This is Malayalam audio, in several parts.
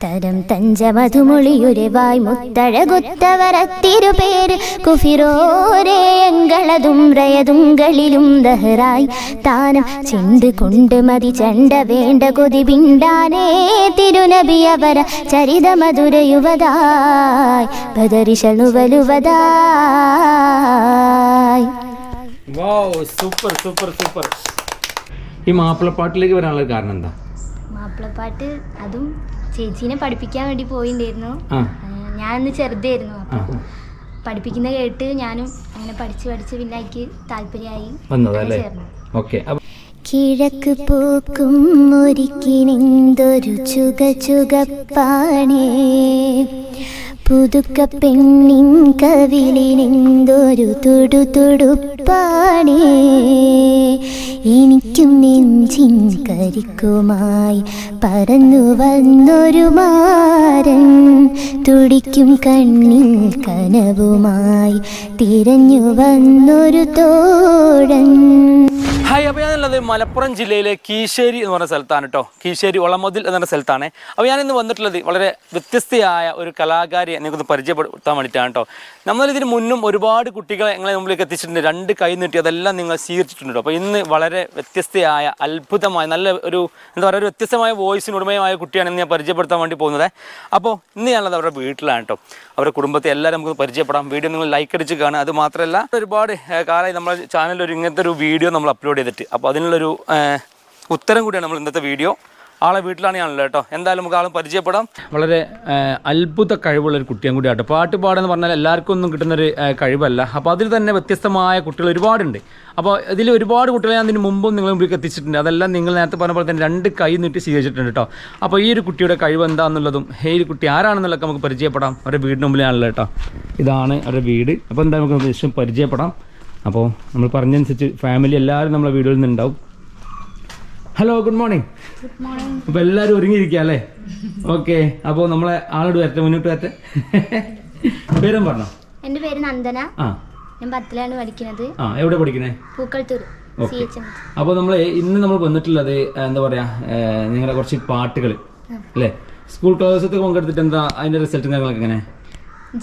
തരം തഞ്ചമധുമൊളിയുരവായ് മുത്തഴകുത്തവരത്തിരുപേര് കുഫിറോരേയങ്ങളതും റയതുങ്കളിലും ദഹറായി താനം ചെണ്ട് കൊണ്ട് മതി ചണ്ട വേണ്ട കൊതി പിണ്ടാനേ തിരുനബി അവര ചരിത മധുരയുവതായി ബദറിശലുവലുവതായി വാവ് സൂപ്പർ സൂപ്പർ സൂപ്പർ. ഈ മാപ്പിളപ്പാട്ടിലേക്ക് വരാനുള്ള കാരണം എന്താ? മാപ്പിളപ്പാട്ട് അതും ചേച്ചീനെ പഠിപ്പിക്കാൻ വേണ്ടി പോയിണ്ടായിരുന്നു. ഞാൻ അന്ന് ചെറുതായിരുന്നു അപ്പൊ പഠിപ്പിക്കുന്ന കേട്ട് ഞാനും അങ്ങനെ പഠിച്ച് പഠിച്ച് പിന്നെ എനിക്ക് താല്പര്യമായി ചേർന്നു. കിഴക്ക് പൂക്കും ഒരിക്കിനെന്തൊരു ചുക ചുകപ്പാണേ. പുതുക്ക പെണ്ണിൻ കവിളിനെന്തൊരു തുടു തുടുപ്പാണേ. എനിക്കും നെഞ്ചിൻ കരിക്കുമായി പറന്നു വന്നൊരു മാരൻ തുടിക്കും കണ്ണിൽ കനവുമായി തിരഞ്ഞു വന്നൊരു തോഴൻ. ഹായ് അപ്പോൾ ഞാനുള്ളത് മലപ്പുറം ജില്ലയിലെ കീശ്ശേരി എന്ന് പറഞ്ഞ സ്ഥലത്താണ് കേട്ടോ കീശ്ശേരി ഒളമതിൽ എന്ന് പറഞ്ഞ സ്ഥലത്താണ്. അപ്പോൾ ഞാനിന്ന് വന്നിട്ടുള്ളത് വളരെ വ്യത്യസ്തയായ ഒരു കലാകാരിയെ നിങ്ങൾക്കൊന്ന് പരിചയപ്പെടുത്താൻ വേണ്ടിയിട്ടാണ് കേട്ടോ നമ്മളിതിന് മുന്നും ഒരുപാട് കുട്ടികളെ നിങ്ങളെ മുമ്പിലേക്ക് എത്തിച്ചിട്ടുണ്ട്. രണ്ട് കൈ നീട്ടി അതെല്ലാം നിങ്ങൾ സ്വീകരിച്ചിട്ടുണ്ട് കേട്ടോ അപ്പോൾ ഇന്ന് വളരെ വ്യത്യസ്തയായ അത്ഭുതമായ നല്ല ഒരു എന്താ പറയുക ഒരു വ്യത്യസ്തമായ വോയിസിന് ഉടമയായ കുട്ടിയാണ് ഞാൻ പരിചയപ്പെടുത്താൻ വേണ്ടി പോകുന്നത്. അപ്പോൾ ഇന്ന് ഞാനുള്ളത് അവരുടെ വീട്ടിലാണ് കേട്ടോ അവരുടെ കുടുംബത്തെ എല്ലാവരും നമുക്ക് പരിചയപ്പെടാം. വീഡിയോ നിങ്ങൾ ലൈക്ക് അടിച്ച് കാണുക. അത് മാത്രമല്ല ഒരുപാട് കാലമായി നമ്മുടെ ചാനലിൽ ഒരു ഇങ്ങനത്തെ ഒരു വീഡിയോ നമ്മൾ അപ്ലോഡ് ചെയ്തിട്ട്. അപ്പോൾ അതിനുള്ളൊരു ഉത്തരം കൂടിയാണ് നമ്മൾ ഇന്നത്തെ വീഡിയോ. ആളെ വീട്ടിലാണ് ഞാനല്ലോ കേട്ടോ. എന്തായാലും നമുക്ക് ആളും പരിചയപ്പെടാം. വളരെ അത്ഭുത കഴിവുള്ള ഒരു കുട്ടിയും കൂടിയാട്ടോ പാട്ട് പാടുക പറഞ്ഞാൽ എല്ലാവർക്കും ഒന്നും കിട്ടുന്നൊരു കഴിവല്ല. അപ്പോൾ അതിൽ തന്നെ വ്യത്യസ്തമായ കുട്ടികൾ ഒരുപാടുണ്ട്. അപ്പോൾ ഇതിൽ ഒരുപാട് കുട്ടികളെ ഞാൻ അതിന് മുമ്പും നിങ്ങൾ മുമ്പിലേക്ക് എത്തിച്ചിട്ടുണ്ട്. അതെല്ലാം നിങ്ങൾ നേരത്തെ പറഞ്ഞ പോലെ തന്നെ രണ്ട് കൈ നീട്ടി സ്വീകരിച്ചിട്ടുണ്ട് കേട്ടോ. അപ്പോൾ ഈ ഒരു കുട്ടിയുടെ കഴിവ് എന്താണെന്നുള്ളതും ഈ കുട്ടി ആരാണെന്നുള്ളതൊക്കെ നമുക്ക് പരിചയപ്പെടാം. അവരുടെ വീടിന് മുമ്പിലാണല്ലോ കേട്ടോ. ഇതാണ് അവരുടെ വീട്. അപ്പോൾ എന്തായാലും നമുക്ക് പരിചയപ്പെടാം. അപ്പോൾ നമ്മൾ പറഞ്ഞനുസരിച്ച് ഫാമിലി എല്ലാവരും നമ്മളെ വീടുകളിൽ നിന്നുണ്ടാവും. ഹലോ ഗുഡ് മോർണിംഗ് അപ്പോൾ എല്ലാവരും ഒരുങ്ങിയിരിക്കുക അല്ലേ? ഓക്കെ അപ്പോൾ നമ്മളെ ആളോട് വരട്ടെ മുന്നോട്ട് വരട്ടെ. പേരും പറഞ്ഞോ? എന്റെ പേര് നന്ദന. ആ. ഞാൻ പത്തിലാണ് പഠിക്കുന്നത്. ആ എവിടെ എച്ച് എം അപ്പോൾ നമ്മൾ ഇന്ന് നമ്മൾ വന്നിട്ടുള്ളത് എന്താ പറയാ നിങ്ങളുടെ കുറച്ച് പാട്ടുകൾ അല്ലേ? സ്കൂൾ കലോത്സവത്തിൽ പങ്കെടുത്തിട്ട് എന്താ അതിന്റെ റിസൾട്ടും കാര്യങ്ങളൊക്കെ എങ്ങനെ?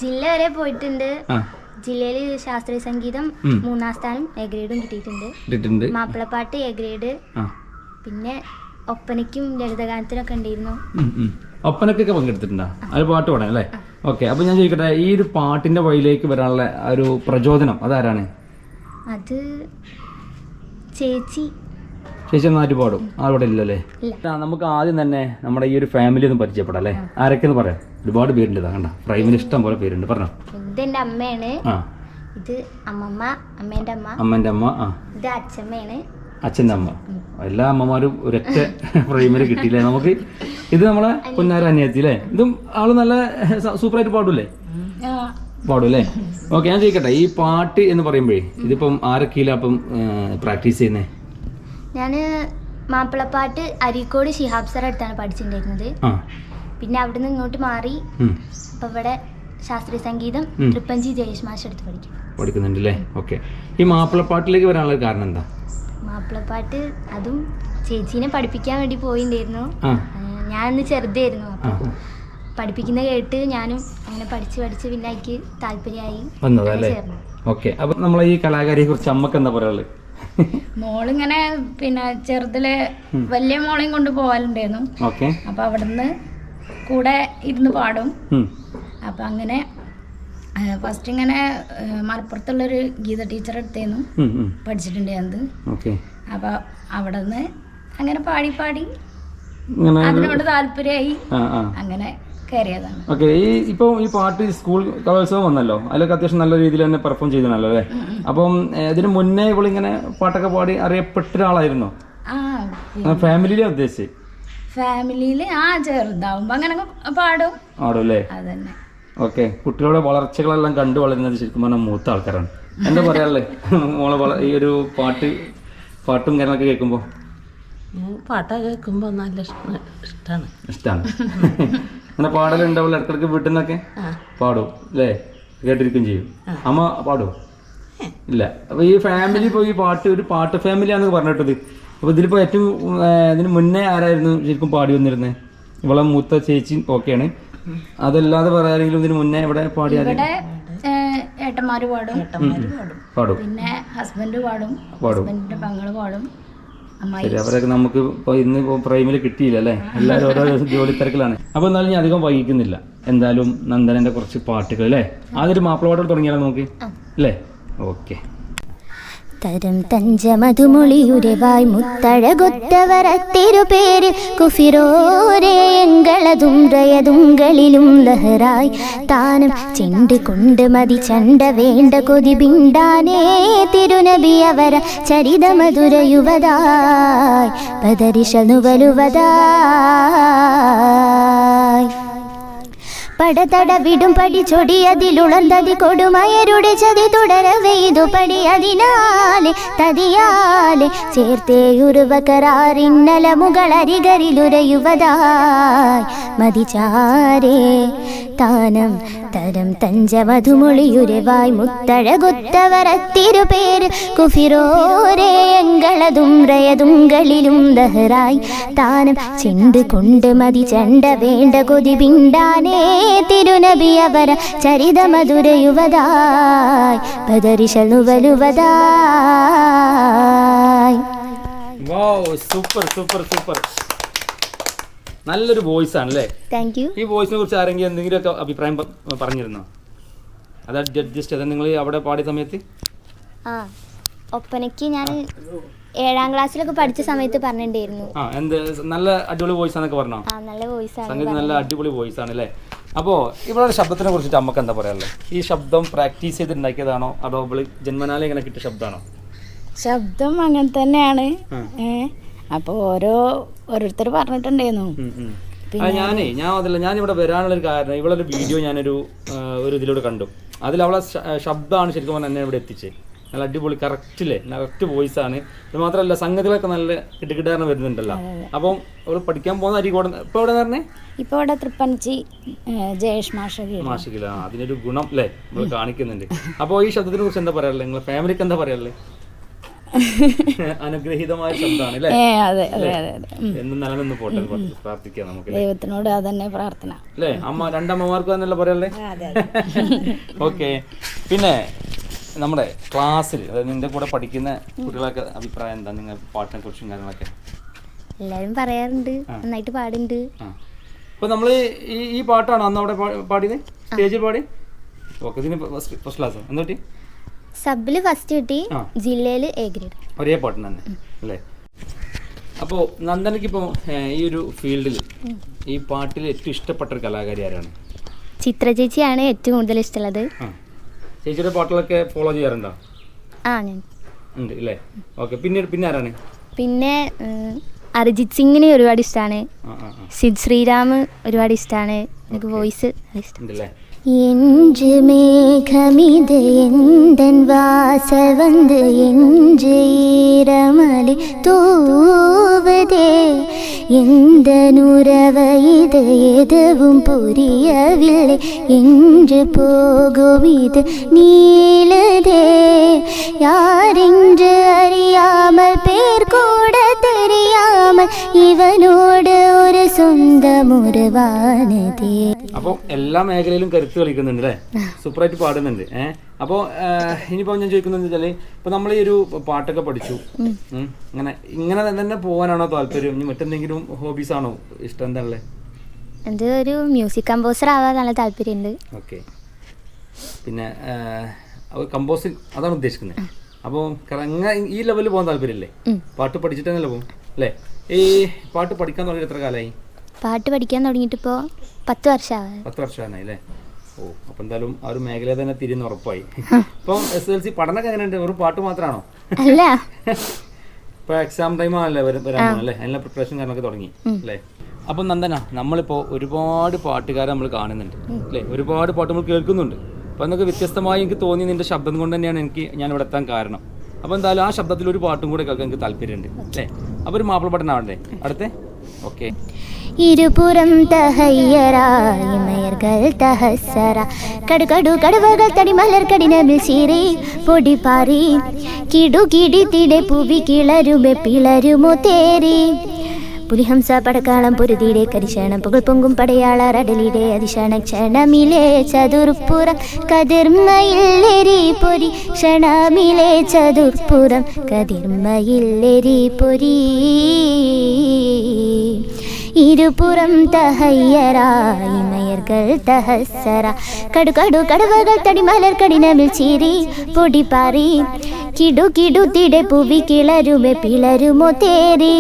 ജില്ല വരെ പോയിട്ടുണ്ട്. ആ. ജില്ലയിൽ ശാസ്ത്രീയ സംഗീതം മൂന്നാം സ്ഥാനം എ ഗ്രേഡും കിട്ടിയിട്ടുണ്ട്. മാപ്പിളപ്പാട്ട് എ ഗ്രേഡ് പിന്നെ ഒപ്പനയ്ക്കും ലളിതഗാനത്തിനൊക്കെ ഉണ്ടായിരുന്നു. ഒപ്പനക്കൊക്കെ പങ്കെടുത്തിട്ടുണ്ടോ? അത് പാട്ട് പാടാൻ അല്ലേ? ഓക്കെ അപ്പൊ ഞാൻ ചോദിക്കട്ടെ ഈ ഒരു പാട്ടിന്റെ വഴിയിലേക്ക് വരാനുള്ള ഒരു പ്രചോദനം അതാരാണ്? അത് ചേച്ചി ചേച്ചി നന്നായിട്ട് പാടും ആളിവിടെ ഇല്ലല്ലേ? നമുക്ക് ആദ്യം തന്നെ നമ്മുടെ ഈ ഒരു ഫാമിലി ഒന്ന് പരിചയപ്പെടാം അല്ലേ? ആരൊക്കെയെന്ന് പറയാം? ഒരുപാട് പേരുണ്ട് കണ്ട? പ്രൈമിന് ഇഷ്ടം പോലെ പേരുണ്ട് പറഞ്ഞോ? ഇതെന്റെ അമ്മയാണ്. ഇത് അമ്മമ്മ അമ്മേന്റെ അമ്മ. അമ്മേന്റെ അമ്മ ആ. ഇത് അച്ഛമ്മയാണ്. അച്ഛന്റെ അമ്മ. എല്ലാ അമ്മമാരും ഒരൊറ്റ പ്രൈമറി കിട്ടിയില്ലേ നമുക്ക്? ഇത് നമ്മളെ പൊന്നാര അനിയത്തി അല്ലേ? ഇതും ആൾ നല്ല സൂപ്പറായിട്ട് പാടൂലേ പാടൂല്ലേ? ഓക്കെ ഞാൻ ചോദിക്കട്ടെ ഈ പാട്ട് എന്ന് പറയുമ്പോഴേ ഇതിപ്പം ആരൊക്കെയില്ല അപ്പം പ്രാക്ടീസ് ചെയ്യുന്നേ? ഞാൻ മാപ്പിളപ്പാട്ട് അരീക്കോട് ശിഹാബ് സാർ അടുത്താണ് പഠിച്ചിട്ടുണ്ടായിരുന്നത്. പിന്നെ അവിടുന്ന് ഇങ്ങോട്ട് മാറി അപ്പൊ ഇവിടെ ശാസ്ത്രീയ സംഗീതം. തൃപ്പഞ്ചി ജയേഷ് മാഷ് എടുത്ത് പഠിക്കും. പഠിക്കുന്നുണ്ട് അല്ലേ ഓക്കെ. ഈ മാപ്പിളപ്പാട്ടിലേക്ക് വരാനുള്ള കാരണം എന്താ? മാപ്പിളപ്പാട്ട് അതും ചേച്ചീനെ പഠിപ്പിക്കാൻ വേണ്ടി പോയിണ്ടായിരുന്നു. ഞാൻ അന്ന് ചെറുതായിരുന്നു അപ്പൊ പഠിപ്പിക്കുന്ന കേട്ട് ഞാനും അങ്ങനെ പഠിച്ച് പഠിച്ച് പിന്നെ എനിക്ക് താല്പര്യമായി ഓക്കെ. അപ്പൊ നമ്മളെ ഈ കലാകാരിയെ കുറിച്ച് അമ്മയ്ക്ക് എന്താ പറയാനുള്ളത്? മോളിങ്ങനെ പിന്നെ ചെറുതിൽ വലിയ മോളെയും കൊണ്ട് പോവാറുണ്ടായിരുന്നു ഓക്കെ. അപ്പൊ അവിടുന്ന് കൂടെ ഇരുന്ന് പാടും. അപ്പൊ അങ്ങനെ ഫസ്റ്റ് ഇങ്ങനെ മലപ്പുറത്തുള്ളൊരു ഗീത ടീച്ചർ എടുത്തേന്നു പഠിച്ചിട്ടുണ്ട് ഓക്കെ. അപ്പൊ അവിടെ നിന്ന് അങ്ങനെ പാടി പാടി. അതിനോട് താല്പര്യമായി. അങ്ങനെ കയറിയതാണ്. ഓക്കെ ഈ ഇപ്പോൾ ഈ പാട്ട് സ്കൂൾ കലോത്സവം വന്നല്ലോ. അതിലൊക്കെ അത്യാവശ്യം നല്ല രീതിയിൽ തന്നെ പെർഫോം ചെയ്തണല്ലോ അല്ലേ? അപ്പം ഇതിന് മുന്നേ ഇവളിങ്ങനെ പാട്ടൊക്കെ പാടി അറിയപ്പെട്ട ഒരാളായിരുന്നോ? ഫാമിലിയിലെ ഉദ്ദേശിച്ച്? ഫാമിലിയിൽ ആ ചെറുതാവുമ്പോ അങ്ങനെ പാടും. പാടും അല്ലേ? അതന്നെ. ഓക്കെ കുട്ടികളുടെ വളർച്ചകളെല്ലാം കണ്ടു വളരുന്നത് ശരിക്കും പറഞ്ഞാൽ മൂത്ത ആൾക്കാരാണ്. എന്താ പറയാനുള്ളത് മോളെ ഈ ഒരു പാട്ട് പാട്ടും കാര്യങ്ങളൊക്കെ കേൾക്കുമ്പോൾ പാട്ടൊക്കെ കേൾക്കുമ്പോൾ നല്ല ഇഷ്ടമാണ് ഇഷ്ടമാണ് അങ്ങനെ പാടലുണ്ടാവില്ല ഇടക്കിടക്ക് വീട്ടിൽ നിന്നൊക്കെ പാടും അല്ലേ കേട്ടിരിക്കും ചെയ്യും. അമ്മ പാടും ഇല്ല. അപ്പൊ ഈ ഫാമിലി ഇപ്പൊ ഈ പാട്ട് ഒരു പാട്ട് ഫാമിലിയാണെന്ന് പറഞ്ഞിട്ടത്. അപ്പൊ ഇതിലിപ്പോ ഏറ്റവും ഇതിന് മുന്നേ ആരായിരുന്നു ശരിക്കും പാടി വന്നിരുന്നത് ഇവളെ മൂത്ത ചേച്ചി ഓക്കെയാണ്. അതല്ലാതെ പറയാരെങ്കിലും ഇതിന് മുന്നേ ഇവിടെ പാടി ഏട്ടന്മാര് പാടും. പാടും. പിന്നെ ഹസ്ബൻഡ് പാടും. പാടും. ഹസ്ബൻഡിന്റെ പെങ്ങൾ പാടും. ശരി അവരൊക്കെ നമുക്ക് ഇപ്പോൾ ഇന്ന് ഇപ്പോൾ പ്രൈമിൽ കിട്ടിയില്ല അല്ലേ എല്ലാവരും ഓരോ ജോലി തിരക്കിലാണ്. അപ്പോൾ എന്നാലും ഞാൻ അധികം വൈകിക്കുന്നില്ല. എന്തായാലും നന്ദനന്റെ കുറച്ച് പാട്ടുകൾ അല്ലേ? ആദ്യം മാപ്പിളപാട്ടോട് തുടങ്ങിയാലോ നോക്കി അല്ലേ? ഓക്കെ. തരം തഞ്ചമതുമൊളിയുരവായ് മുത്തഴകൊത്തവരത്തിരുപേര് പേര് എങ്കളതും റയതുങ്കളിലും ലഹറായി താനം ചെണ്ട് കൊണ്ട് മതി ചണ്ട വേണ്ട കൊതി ബിണ്ടാനേ തിരുനബി അവര ചരിതമധുര യുവതായ് പദരിശനു വലുവതായ് പടതട വിടും പടി ചൊടി അതിലുളന്തതി കൊടുമയരുടെ ചതി തുടരവേ ഇതു പടി അതിനാലെ തതിയാലെ ചേർത്തേ ഉരുവകരാറിന്നല മുകളരികരിലുരയുവതായി മതിചാരേ താനം തരം തഞ്ചമധുമൊളിയുരവായ് മുത്തഴകുത്തവരത്തിരുപേര് കുഫിരോരേ എങ്കളതും റയതുങ്കളിലും ദഹറായി താനം ചെണ്ട് കൊണ്ട് മതി ചണ്ട വേണ്ട കൊതി ബിണ്ടാനേ തിരുനബി അവര ചരിതമധുരയുവതായി പദരിശനു സൂപ്പർ സൂപ്പർ സൂപ്പർ നല്ലൊരു വോയിസ് ആണ് അല്ലേ? താങ്ക് യു ഈ വോയിസിനെ കുറിച്ച് ആരെങ്കിലും എന്തെങ്കിലുമൊക്കെ അഭിപ്രായം പറഞ്ഞിരുന്നോ? അത് ജസ്റ്റ് ചെയ്താൽ നിങ്ങൾ അവിടെ പാടിയ സമയത്ത്? ആ ഒപ്പനയ്ക്ക് ഞാൻ ഏഴാം ക്ലാസ്സിലൊക്കെ പഠിച്ച സമയത്ത് പറഞ്ഞിട്ടുണ്ടായിരുന്നു. ആ എന്ത്? നല്ല അടിപൊളി വോയിസ് ആണെന്നൊക്കെ പറഞ്ഞോ? ആ നല്ല വോയിസ് ആണ് സംഗീതം നല്ല അടിപൊളി വോയിസ് ആണ് അല്ലേ? അപ്പോൾ ഇവളുടെ ശബ്ദത്തിനെ കുറിച്ചിട്ട് അമ്മയ്ക്ക് എന്താ പറയാനുള്ളത്? ഈ ശബ്ദം പ്രാക്ടീസ് ചെയ്തിട്ടുണ്ടാക്കിയതാണോ? അതോ ഇവൾ ജന്മനാലെ ഇങ്ങനെ കിട്ടിയ ശബ്ദമാണോ? ശബ്ദം അങ്ങനെ തന്നെയാണ്. അപ്പൊ ഓരോ ഓരോരുത്തർ പറഞ്ഞിട്ടുണ്ടായിരുന്നു. ഞാനേ ഞാൻ അതല്ല ഞാൻ ഇവിടെ വരാനുള്ള ഒരു കാരണം ഇവളൊരു വീഡിയോ ഞാനൊരു ഒരു ഇതിലൂടെ കണ്ടു. അതിൽ അവളെ ശബ്ദമാണ് ശരിക്കും പറഞ്ഞാൽ എന്നെ ഇവിടെ എത്തിച്ചത് നല്ല അടിപൊളി കറക്റ്റ് അല്ലേ കറക്റ്റ് വോയിസ് ആണ്. ഇത് മാത്രമല്ല സംഗതികളൊക്കെ നല്ല കിട്ടുകിട്ടാറിന് വരുന്നുണ്ടല്ലോ. അപ്പം അവൾ പഠിക്കാൻ പോകുന്ന അരികോടൻ ഇപ്പൊ എവിടെ പറഞ്ഞേ? ഇപ്പൊ ഇവിടെ തൃപ്പനച്ചി ഏഹ്, ജയേഷ് മാഷകി അതിനൊരു ഗുണം അല്ലേ നമ്മൾ കാണിക്കുന്നുണ്ട്. അപ്പോൾ ഈ ശബ്ദത്തിനെ കുറിച്ച് എന്താ പറയാനുള്ളത് നിങ്ങളെ ഫാമിലിക്ക് എന്താ പറയാനുള്ളത് അനുഗ്രഹീതമായ ശബ്ദമാണ് എന്നും നിലനിന്ന് പോട്ടെ പ്രാർത്ഥിക്കാം നമുക്ക്? ദൈവത്തിനോട് അതന്നെ പ്രാർത്ഥന. അല്ലേ അമ്മ രണ്ടമ്മമാർക്ക് തന്നെയല്ല പറയല്ലേ ഓക്കെ. പിന്നെ നമ്മുടെ ക്ലാസ്സിൽ അതായത് നിന്റെ കൂടെ പഠിക്കുന്ന കുട്ടികളൊക്കെ അഭിപ്രായം എന്താ? നിങ്ങൾ പാട്ടിനെ കുറിച്ചും കാര്യങ്ങളൊക്കെ. എല്ലാവരും പറയാറുണ്ട്. നന്നായിട്ട് പാടുന്നുണ്ട് അപ്പൊ നമ്മൾ ഈ ഈ പാട്ടാണോ അന്ന് അവിടെ പാടിയത്? സ്റ്റേജിൽ പാടി? ഓക്കെ ഇതിന് ഫസ്റ്റ് ക്ലാസ്. എന്തോട്ടി സബിൽ ഫസ്റ്റ് കിട്ടി ജില്ലയിൽ എ ഗ്രേഡ്. ഒരേ പാട്ട് തന്നെ. അല്ലേ? അപ്പോൾ നന്ദനയ്ക്ക് ഇപ്പോൾ ഈ ഒരു ഫീൽഡിൽ ഈ പാട്ടിൽ ഏറ്റവും ഇഷ്ടപ്പെട്ട ഒരു കലാകാരി ആരാണ്? ചിത്ര ചേച്ചിയാണ് ഏറ്റവും കൂടുതൽ ഇഷ്ടമുള്ളത്. ചേച്ചിയുടെ പാട്ടുകളൊക്കെ ഫോളോ ചെയ്യാറുണ്ടോ? ആ ഞാൻ. ഉണ്ട് അല്ലേ ഓക്കെ പിന്നെ പിന്നെ ആരാണ്? പിന്നെ ഉം, അരിജിത് സിംഗിനെ ഒരുപാട് ഇഷ്ടമാണ് ആ ആ ആ. സിദ് ശ്രീരാമ് ഒരുപാട് ഇഷ്ടമാണ് എനിക്ക് വോയിസ് ഇഷ്ടം. ഉണ്ടല്ലേ என்று மேகமிது எந்தன் வாசல் வந்து என்று ஈரமலை தூவதே எந்த நுறவ இது எதுவும் புரியவில்லை என்று போகும் இது நீளதே யாரென்று அறியாமல் பேர் கூட தெரியாமல் ഇവനോട് ഒരു സ്വന്തം ഉരുവാനതേ അപ്പോൾ എല്ലാ മേഖലയിലും കരുത്ത് കളിക്കുന്നുണ്ട് അല്ലേ സൂപ്പറായിട്ട് പാടുന്നുണ്ട്. ഏഹ് അപ്പോൾ ഇനിയിപ്പോൾ ഞാൻ ചോദിക്കുന്നത് വെച്ചാൽ ഇപ്പോൾ നമ്മൾ ഈ ഒരു പാട്ടൊക്കെ പഠിച്ചു. അങ്ങനെ ഇങ്ങനെ തന്നെ പോകാനാണോ താല്പര്യം? ഇനി മറ്റെന്തെങ്കിലും ഹോബീസ് ആണോ ഇഷ്ടം? എന്താണല്ലേ ഉള്ളത് ഒരു മ്യൂസിക് കമ്പോസർ ആവാൻ നല്ല താല്പര്യമുണ്ട് ഓക്കെ. പിന്നെ കമ്പോസിങ് അതാണ് ഉദ്ദേശിക്കുന്നത്. അപ്പോൾ ഈ ലെവലിൽ പോകാൻ താല്പര്യമില്ലേ? പാട്ട് പഠിച്ചിട്ട് തന്നെ പോകും അല്ലേ? ഈ പാട്ട് പഠിക്കാൻ തുടങ്ങിയിട്ട് എത്ര കാലമായി പാട്ട് പഠിക്കാൻ തുടങ്ങിയിട്ട് ഇപ്പോൾ പത്ത് വർഷമാണ് പത്ത് വർഷമായി അല്ലേ? ഓ അപ്പം എന്തായാലും ആ ഒരു മേഖല തന്നെ തിരിയുന്ന ഉറപ്പായി. ഇപ്പം എസ് എൽ സി പഠനമൊക്കെ എങ്ങനെയുണ്ട്? ഒരു പാട്ട് മാത്രമാണോ? അല്ല. ഇപ്പോൾ എക്സാം ടൈം ആണല്ലേ വര- വരാൻ അല്ലേ? അതിനുള്ള പ്രിപ്പറേഷൻ കാര്യങ്ങളൊക്കെ തുടങ്ങി അല്ലേ? അപ്പം നന്ദന നമ്മളിപ്പോൾ ഒരുപാട് പാട്ടുകാരെ നമ്മൾ കാണുന്നുണ്ട് അല്ലേ? ഒരുപാട് പാട്ട് നമ്മൾ കേൾക്കുന്നുണ്ട്. അപ്പോൾ എന്നൊക്കെ വ്യത്യസ്തമായി എനിക്ക് തോന്നി നിന്റെ ശബ്ദം കൊണ്ട് തന്നെയാണ് എനിക്ക് ഞാൻ ഇവിടെ എത്താൻ കാരണം. അപ്പോൾ എന്തായാലും ആ ശബ്ദത്തിൽ ഒരു പാട്ടും കൂടെ കേൾക്കാൻ എനിക്ക് താല്പര്യമുണ്ട് അല്ലേ? അപ്പോൾ ഒരു മാപ്പിള പാട്ടനാവണ്ടേ അടുത്തേ. ഓക്കെ ഇരുപുറം തഹയ്യരായി മയർകൾ തഹസറ കടുകടു കടുവകൾ തടി മലർ കടിനമിൽ ചീറി പൊടി പാറി. കിടു കിടി തിടെ പുവി കിളരുമെ പിളരുമോ തേരി പുലിഹംസ പടക്കാളം പൊരുതിയുടെ കരിശാണം പുകൾ പൊങ്കും പടയാള റടലിയുടെ അതിശണ ക്ഷണമിലെ ചതുർപ്പുറം കതിർമയില്ലെരി പൊരി ക്ഷണമിലെ ചതുർപ്പുറം കതിർമയില്ലെരി പൊരി. ഇരുപുറം തഹയ്യരായി മയർകൾ തഹസറ കടുകടു കടുവകൾ തടിമലർ കടിനമിൽ ചിരി പൊടിപ്പാറി കിടു കിടു തിടെ പുവി കിളരുമെ പിളരുമോ തേരി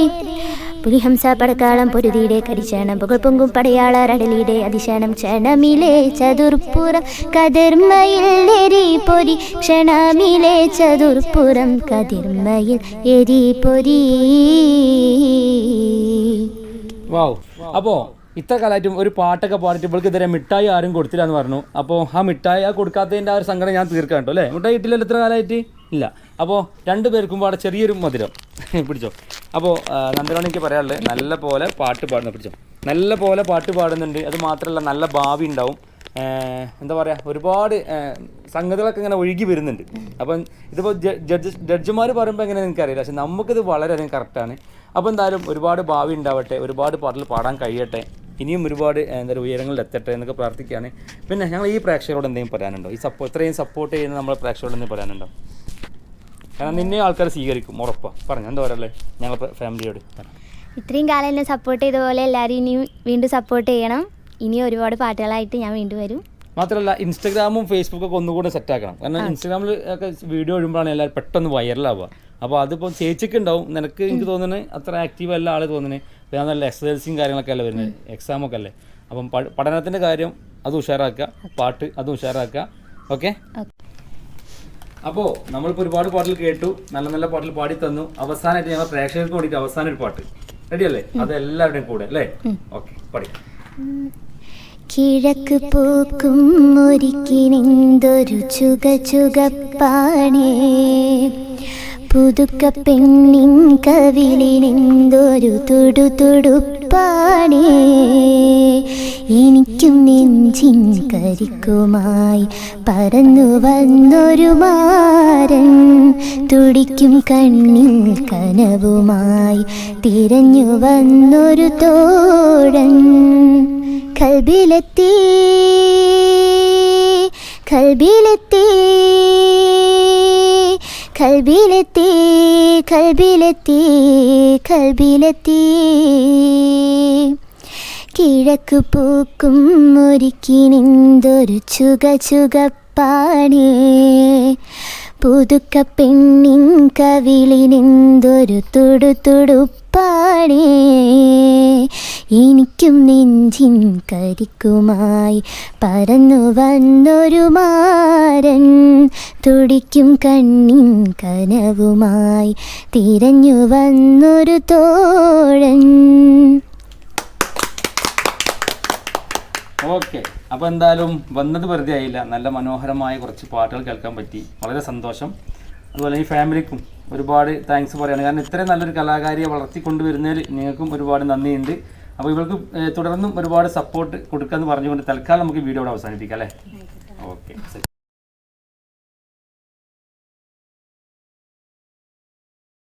പുലിഹംസ പടക്കാളം പൊരുതിയുടെ കരിച്ചണം പുകൾ പൊങ്കും അതിശാനം ക്ഷണമിലെ ചതുർപ്പുറം കതിർമയിൽ എരി പൊരി ക്ഷണമിലെ ചതുർപ്പുറം കതിർമയിൽ എരി പൊരി. വാവ് അപ്പോ ഇത്ര കാലമായിട്ടും ഒരു പാട്ടൊക്കെ പാടിയിട്ട് ഇവൾക്ക് ഇതുവരെ മിഠായി ആരും കൊടുത്തില്ല എന്ന് പറഞ്ഞു. അപ്പോൾ ആ മിഠായി ആ കൊടുക്കാത്തതിന്റെ ആ ഒരു സങ്കടം ഞാൻ തീർക്കാം കേട്ടോ അല്ലേ? മിഠായി കിട്ടില്ലല്ലോ ഇത്ര കാലമായിട്ട്? ഇല്ല. അപ്പോൾ രണ്ട് പേർക്കും പാടെ ചെറിയൊരു മധുരം. പിടിച്ചോ. അപ്പോൾ നന്ദനോട് എനിക്ക് പറയാനുള്ളത് നല്ല പോലെ പാട്ട് പാടുന്നു പിടിച്ചോ. നല്ല പോലെ പാട്ട് പാടുന്നുണ്ട്. അത് മാത്രമല്ല നല്ല ഭാവി ഉണ്ടാവും. എന്താ പറയുക ഒരുപാട് സംഗതികളൊക്കെ ഇങ്ങനെ ഒഴുകി വരുന്നുണ്ട്. അപ്പം ഇതിപ്പോൾ ജഡ്ജ് ജഡ്ജിമാർ പറയുമ്പോൾ എങ്ങനെ എനിക്കറിയില്ല പക്ഷെ നമുക്കിത് വളരെയധികം കറക്റ്റാണ് അപ്പോൾ എന്തായാലും ഒരുപാട് ഭാവി ഉണ്ടാവട്ടെ ഒരുപാട് പാട്ടിൽ പാടാൻ കഴിയട്ടെ ഇനിയും ഒരുപാട് എന്താ പറയുക ഉയരങ്ങളിൽ എത്തട്ടെ എന്നൊക്കെ പ്രാർത്ഥിക്കുകയാണ്. പിന്നെ ഞങ്ങൾ ഈ പ്രേക്ഷകരോട് എന്തെങ്കിലും പറയാനുണ്ടോ? ഈ സപ്പോ ഇത്രയും സപ്പോർട്ട് ചെയ്യുന്ന നമ്മളെ പ്രേക്ഷകരോട് എന്തെങ്കിലും പറയാനുണ്ടോ? കാരണം നിന്നെ ആൾക്കാർ സ്വീകരിക്കും ഉറപ്പാണ് പറഞ്ഞു എന്താ പറയല്ലേ ഞങ്ങളെ ഫാമിലിയോട് ഇത്രയും കാലം എന്നെ സപ്പോർട്ട് ചെയ്ത പോലെ എല്ലാവരും ഇനിയും വീണ്ടും സപ്പോർട്ട് ചെയ്യണം. ഇനി ഒരുപാട് പാട്ടുകളായിട്ട് ഞാൻ വീണ്ടും വരും. മാത്രമല്ല ഇൻസ്റ്റാഗ്രാമും ഫേസ്ബുക്കും ഒക്കെ ഒന്നുകൂടെ സെറ്റ് ആക്കണം. കാരണം ഇൻസ്റ്റാഗ്രാമിൽ ഒക്കെ വീഡിയോ ഇടുമ്പോഴാണ് എല്ലാവരും പെട്ടെന്ന് വൈറലാവുക അപ്പോൾ അതിപ്പോൾ ചേച്ചിക്ക് ഉണ്ടാവും. നിനക്ക് എനിക്ക് തോന്നുന്നത് അത്ര ആക്റ്റീവ് അല്ല ആൾ തോന്നുന്നത് വേറെ ഞാൻ നല്ല സിയും കാര്യങ്ങളൊക്കെ അല്ലേ വരുന്നത് എക്സാമൊക്കെ അല്ലേ? അപ്പം പഠനത്തിന്റെ കാര്യം അത് ഉഷാറാക്കുക. പാട്ട് അത് ഉഷാറാക്കുക. ഓക്കെ. അപ്പോൾ നമ്മളിപ്പോൾ ഒരുപാട് പാട്ടിൽ കേട്ടു നല്ല നല്ല പാട്ടിൽ പാടി തന്നു. അവസാനമായിട്ട് ഞങ്ങൾ പ്രേക്ഷകർക്ക് വേണ്ടിയിട്ട് അവസാന ഒരു പാട്ട്. റെഡിയല്ലേ അത് എല്ലാവരുടെയും കൂടെ അല്ലേ? ഓക്കെ പാടി കിഴക്ക് പൂക്കും ഒരുക്കിനെന്തൊരു ചുക ചുകപ്പാണേ പുതുക്ക പെണ്ണിൻ കവിളിനെന്തൊരു തുടു തുടുപ്പാണേ എനിക്കും നെഞ്ചിൻ കരിക്കുമായി പറന്നു വന്നൊരു മാരൻ തുടിക്കും കണ്ണിൽ കനവുമായി തിരഞ്ഞു വന്നൊരു തോഴൻ. കൽബിലെത്തി കൽബിലെത്തി. കൽബിലെത്തി കൽബിലെത്തി കൽബിലെത്തി. കിഴക്ക് പൂക്കും ഒരുക്കിനെന്തൊരു ചുക ചുകപ്പാണേ. പുതുക്ക പെണ്ണിൻ കവിളിനെന്തൊരു തുടു തുടുപ്പാണേ എനിക്കും നെഞ്ചിൻ കരിക്കുമായി പറന്നു വന്നൊരു മാരൻ തുടിക്കും കണ്ണിൻ കനവുമായി തിരഞ്ഞു വന്നൊരു തോഴൻ. ഓക്കെ. അപ്പോൾ എന്തായാലും വന്നത് വെറുതെ ആയില്ല. നല്ല മനോഹരമായ കുറച്ച് പാട്ടുകൾ കേൾക്കാൻ പറ്റി. വളരെ സന്തോഷം. അതുപോലെ ഈ ഫാമിലിക്കും ഒരുപാട് താങ്ക്സ് പറയുകയാണ് കാരണം ഇത്രയും നല്ലൊരു കലാകാരിയെ വളർത്തിക്കൊണ്ടുവരുന്നതിൽ നിങ്ങൾക്കും ഒരുപാട് നന്ദിയുണ്ട്. അപ്പോൾ ഇവർക്ക് തുടർന്നും ഒരുപാട് സപ്പോർട്ട് കൊടുക്കാമെന്ന് പറഞ്ഞുകൊണ്ട് തൽക്കാലം നമുക്ക് വീഡിയോ ഇവിടെ അവസാനിപ്പിക്കാം അല്ലേ? ഓക്കെ.